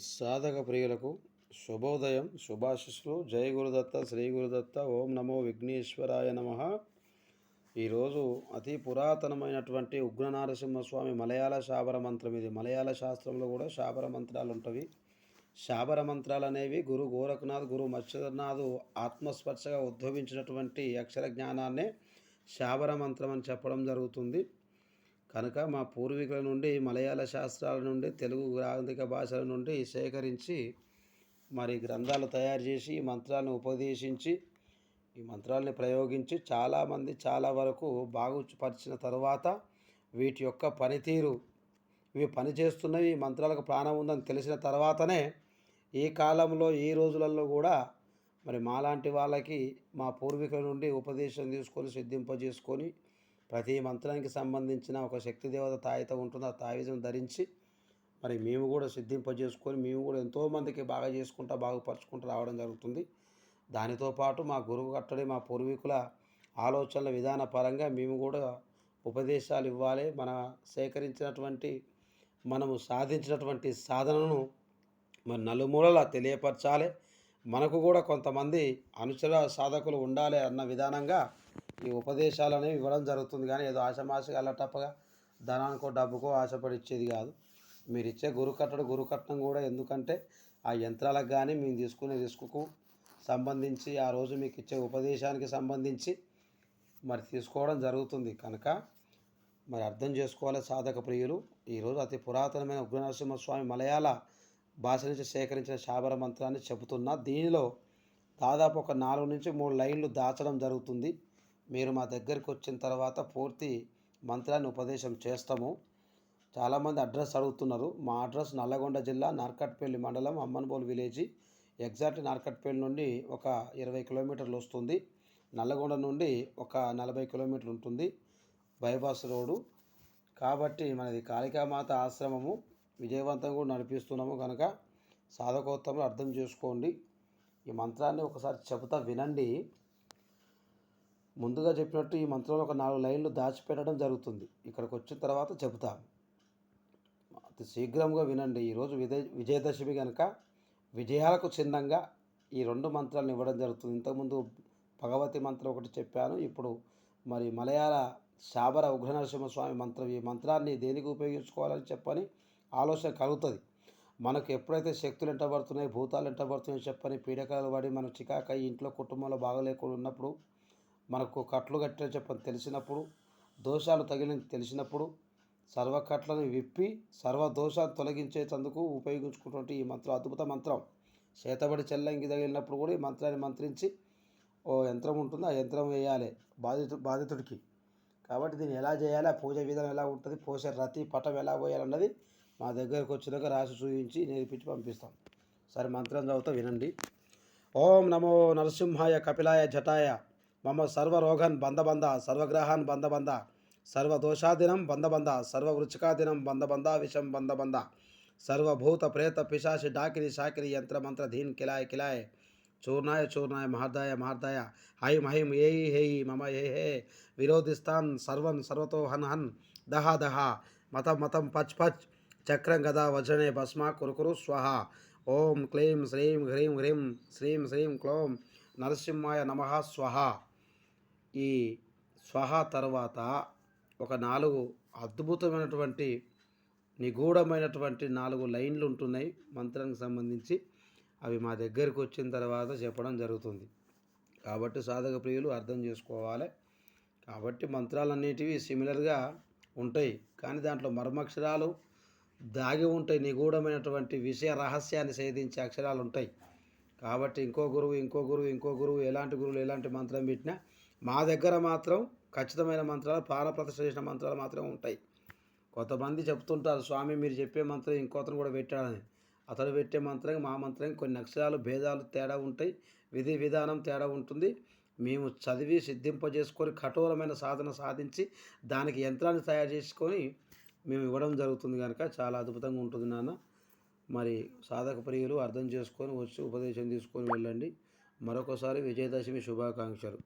సాధక ప్రియులకు శుభోదయం శుభాశిస్సులు. జయ గురుదత్త శ్రీ గురుదత్త. ఓం నమో విఘ్నేశ్వరాయ నమ. ఈరోజు అతి పురాతనమైనటువంటి ఉగ్ర నరసింహస్వామి మలయాళ శాబర మంత్రం ఇది. మలయాళ శాస్త్రంలో కూడా శాబర మంత్రాలు ఉంటవి. శాబర మంత్రాలు అనేవి గురు గోరఖనాథ్ గురు మత్స్యనాథ్ ఆత్మస్పర్శగా ఉద్భవించినటువంటి అక్షర జ్ఞానాన్నే శాబర మంత్రం అని చెప్పడం జరుగుతుంది. కనుక మా పూర్వీకుల నుండి మలయాళ శాస్త్రాల నుండి తెలుగు గ్రాంధిక భాషల నుండి సేకరించి మరి గ్రంథాలు తయారు చేసి ఈ మంత్రాలను ఉపదేశించి ఈ మంత్రాలని ప్రయోగించి చాలామంది చాలా వరకు బాగుపరిచిన తర్వాత వీటి యొక్క పనితీరు ఇవి పనిచేస్తున్నవి ఈ మంత్రాలకు ప్రాణం ఉందని తెలిసిన తర్వాతనే ఈ కాలంలో ఈ రోజులలో కూడా మరి మాలాంటి వాళ్ళకి మా పూర్వీకుల నుండి ఉపదేశం తీసుకొని సిద్ధింపజేసుకొని ప్రతి మంత్రానికి సంబంధించిన ఒక శక్తి దేవత తాయిత ఉంటుంది ఆ తాయిజం ధరించి మరి మేము కూడా సిద్ధింపజేసుకొని మేము కూడా ఎంతోమందికి బాగా చేసుకుంటా బాగుపరుచుకుంటూ రావడం జరుగుతుంది. దానితో పాటు మా గురువు కట్టడి మా పూర్వీకుల ఆలోచనల విధాన పరంగా మేము కూడా ఉపదేశాలు ఇవ్వాలి. మన సేకరించినటువంటి మనము సాధించినటువంటి సాధనను మరి నలుమూలలా తెలియపరచాలి. మనకు కూడా కొంతమంది అనుచర సాధకులు ఉండాలి అన్న విధానంగా ఈ ఉపదేశాలు అనేవి ఇవ్వడం జరుగుతుంది కానీ ఏదో ఆశమాషగా తప్పగా ధనానికో డబ్బుకో ఆశపడి ఇచ్చేది కాదు. మీరు ఇచ్చే గురు కట్టడు గురు కట్టడం కూడా ఎందుకంటే ఆ యంత్రాలకు కానీ మేము తీసుకునే రిస్క్కు సంబంధించి ఆ రోజు మీకు ఇచ్చే ఉపదేశానికి సంబంధించి మరి తీసుకోవడం జరుగుతుంది. కనుక మరి అర్థం చేసుకోవాలి సాధక ప్రియులు. ఈరోజు అతి పురాతనమైన ఉగ్రనరసింహస్వామి మలయాళ భాష నుంచి సేకరించిన శాబర మంత్రాన్ని చెబుతున్నా. దీనిలో దాదాపు ఒక నాలుగు నుంచి మూడు లైన్లు దాచడం జరుగుతుంది. మీరు మా దగ్గరికి వచ్చిన తర్వాత పూర్తి మంత్రాన్ని ఉపదేశం చేస్తాము. చాలామంది అడ్రస్ అడుగుతున్నారు. మా అడ్రస్ నల్లగొండ జిల్లా నార్కట్పల్లి మండలం అమ్మన్బోల్ విలేజ్. ఎగ్జాక్ట్ నార్కట్పల్లి నుండి ఒక ఇరవై కిలోమీటర్లు వస్తుంది. నల్లగొండ నుండి ఒక నలభై కిలోమీటర్లు ఉంటుంది బైపాస్ రోడ్డు. కాబట్టి మనది కాళికామాత ఆశ్రమము. విజయవంతంగా కూడా నడిపిస్తున్నాము కనుక సాధకోత్తములు అర్థం చేసుకోండి. ఈ మంత్రాన్ని ఒకసారి చెబుతా వినండి. ముందుగా చెప్పినట్టు ఈ మంత్రంలో ఒక నాలుగు లైన్లు దాచిపెట్టడం జరుగుతుంది. ఇక్కడికి వచ్చిన తర్వాత చెబుతాం. అతి శీఘ్రంగా వినండి. ఈరోజు విజయ విజయదశమి కనుక విజయాలకు చిహ్నంగా ఈ రెండు మంత్రాలను ఇవ్వడం జరుగుతుంది. ఇంతకుముందు భగవతి మంత్రం ఒకటి చెప్పాను. ఇప్పుడు మరి మలయాళ శాబర ఉగ్రనరసింహస్వామి మంత్రం. ఈ మంత్రాన్ని దేనికి ఉపయోగించుకోవాలని చెప్పని ఆలోచన కలుగుతుంది. మనకు ఎప్పుడైతే శక్తులు ఎంటబడుతున్నాయి భూతాలు ఎంటబడుతున్నాయి చెప్పని పీడకాలు పడి మనం చికాక ఇంట్లో కుటుంబంలో బాగలేకుండా ఉన్నప్పుడు మనకు కట్లు కట్టే చెప్పని తెలిసినప్పుడు దోషాలు తగిలిన తెలిసినప్పుడు సర్వకట్లను విప్పి సర్వ దోషాలు తొలగించేటందుకు ఉపయోగించుకున్నటువంటి ఈ మంత్రం అద్భుత మంత్రం. చేతబడి చెల్లంగి తగిలినప్పుడు కూడా ఈ మంత్రాన్ని మంత్రించి ఓ యంత్రం ఉంటుంది ఆ యంత్రం వేయాలి బాధితు బాధితుడికి. కాబట్టి దీన్ని ఎలా చేయాలి ఆ పూజ విధానం ఎలా ఉంటుంది పోసే రతి పటం ఎలా పోయాలన్నది మా దగ్గరకు వచ్చినాక రాసి చూపించి నేర్పించి పంపిస్తాం. సరే మంత్రం చదువుతా వినండి. ఓం నమో నరసింహాయ కపిలాయ జటాయ मम सर्वरोगन बंद बंद सर्वग्रहान बंद बंद सर्वदोषादिनम बंद बंद सर्ववृचकादिनम बंद बंद विषम बंद बंद सर्वभूत प्रेत पिशाच डाकिरी शाकिरी यंत्र मंत्र धीन किलाय किलाय। चूर्णाय चूर्णाय महादाय महादाय हाइम हाइम ये हे मम ये हे। विरोधिस्तान सर्वन सर्वतो हन हन। दहा दहा। मत मत पच पच। चक्र गदा वजने भस्मा कुरुकुरु स्वाहा। ओम क्लीं श्रीं ह्रीं ह्रीं। श्रीं श्रीं क्लों। नरसिंहाय नमः स्वाहा। ఈ స్వహ తర్వాత ఒక నాలుగు అద్భుతమైనటువంటి నిగూఢమైనటువంటి నాలుగు లైన్లు ఉంటున్నాయి మంత్రానికి సంబంధించి. అవి మా దగ్గరికి వచ్చిన తర్వాత చెప్పడం జరుగుతుంది. కాబట్టి సాధక ప్రియులు అర్థం చేసుకోవాలి. కాబట్టి మంత్రాలన్నిటివి సిమిలర్గా ఉంటాయి. కానీ దాంట్లో మర్మక్షరాలు దాగి ఉంటాయి. నిగూఢమైనటువంటి విషయ రహస్యాన్ని సేధించే అక్షరాలు ఉంటాయి. కాబట్టి ఇంకో గురువు ఇంకో గురువు ఇంకో గురువు ఎలాంటి గురువులు ఎలాంటి మంత్రం పెట్టినా మా దగ్గర మాత్రం ఖచ్చితమైన మంత్రాలు ప్రాణప్రతిష్ఠ చేసిన మంత్రాలు మాత్రమే ఉంటాయి. కొంతమంది చెప్తుంటారు స్వామి మీరు చెప్పే మంత్రం ఇంకోతను కూడా పెట్టాడని. అతడు పెట్టే మంత్రం మా మంత్రం కొన్ని అక్షరాలు భేదాలు తేడా ఉంటాయి విధి విధానం తేడా ఉంటుంది. మేము చదివి సిద్ధింపజేసుకొని కఠోరమైన సాధన సాధించి దానికి యంత్రాన్ని తయారు చేసుకొని మేము ఇవ్వడం జరుగుతుంది కనుక చాలా అద్భుతంగా ఉంటుంది నాన్న. మరి సాధక ప్రియులు అర్థం చేసుకొని వచ్చి ఉపదేశం తీసుకొని వెళ్ళండి. మరొకసారి విజయదశమి శుభాకాంక్షలు.